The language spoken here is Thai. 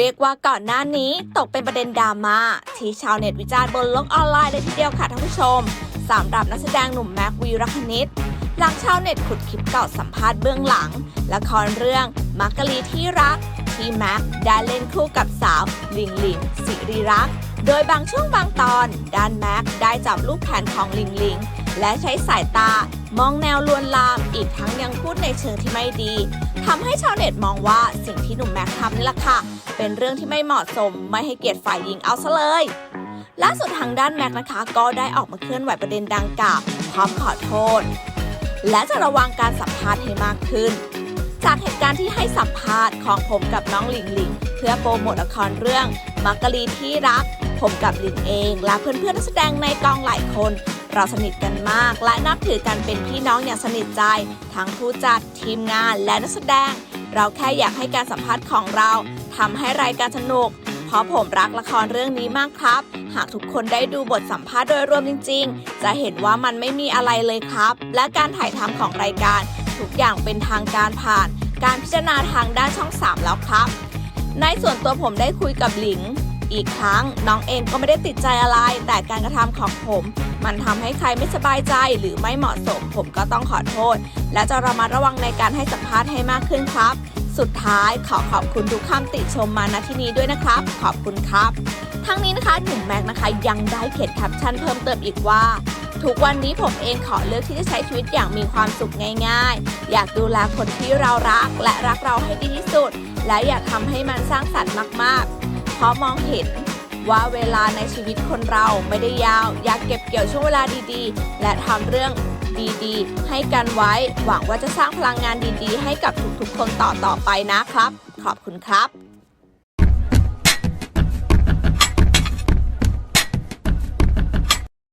เรียกว่าก่อนหน้านี้ตกเป็นประเด็นดราม่าที่ชาวเน็ตวิจารณ์บนโลกออนไลน์เลยทีเดียวค่ะท่านผู้ชมสำหรับนักแสดงหนุ่มแม็กวีรคณิตหลังชาวเน็ตขุดคลิปเก่าสัมภาษณ์เบื้องหลัง ละครเรื่องมักกะลีที่รัก ที่แม็กได้เล่นคู่กับสาวลิงลิงสิริรักษ์โดยบางช่วงบางตอนด้านแม็กได้จับลูกแขนของลิงลิงและใช้สายตามองแนวลวนลามอีกทั้งยัง พูดในเชิงที่ไม่ดีทำให้ชาวเน็ตมองว่าสิ่งที่หนุ่มแม็กทำนี่แหละค่ะ เป็นเรื่องที่ไม่เหมาะสม ไม่ให้เกียรติฝ่ายหญิงเอาซะเลยล่าสุดทางด้านแม็กนะคะก็ได้ออกมาเคลื่อนไหวประเด็นดังกล่าวพร้อมขอโทษ และจะระวังการสัมภาษณ์ให้มากขึ้น จากเหตุการณ์ที่ให้สัมภาษณ์ของผมกับน้องหลิงหลิง เพื่อโปรโมทละครเรื่องมักกะลีที่รัก ผมกับหลิงเอง และเพื่อนๆนักแสดงในกองหลายคน เราสนิทกันมาก และนับถือกันเป็นพี่น้องอย่างสนิทใจ ทั้งผู้จัดทีมงานและนักแสดง เราแค่อยากให้การสัมภาษณ์ของเราทำให้รายการสนุก เพราะผมรักละครเรื่องนี้มากครับ หากทุกคนได้ดูบทสัมภาษณ์โดยรวมจริง ๆ จะเห็นว่ามันไม่มีอะไรเลยครับ และการถ่ายทำของรายการ ทุกอย่างเป็นทางการผ่าน การพิจารณาทางด้านช่อง 3 แล้วครับ ในส่วนตัวผมได้คุยกับหลิงอีกครั้งน้องเองก็ไม่ได้ติดใจอะไร แต่การกระทำของผม มันทำให้ใครไม่สบายใจหรือไม่เหมาะสม ผมก็ต้องขอโทษ และจะระมัดระวังในการให้สัมภาษณ์ให้มากขึ้นครับ สุดท้ายขอขอบคุณทุกคำติชมมาณที่นี้ด้วยนะครับ ขอบคุณครับ ทั้งนี้นะคะหนุ่มแม็กซ์นะคะยังได้เขียนแคปชั่นเพิ่มเติมอีกว่าทุกวันนี้ผมเองขอเลือกที่จะใช้ชีวิตอย่างมีความสุขง่ายๆ อยากดูแลคนที่เรารักและรักเราให้ดีที่สุด และอยากทำให้มันสร้างสรรค์มากๆ เพราะมองเห็น ว่าเวลาในชีวิตคนเราไม่ได้ยาว อยากเก็บเกี่ยวช่วงเวลาดีๆ และทำเรื่องดีๆ ให้กันไว้ หวังว่าจะสร้างพลังงานดีๆ ให้กับทุกๆ คนต่อๆไปนะครับ ขอบคุณครับ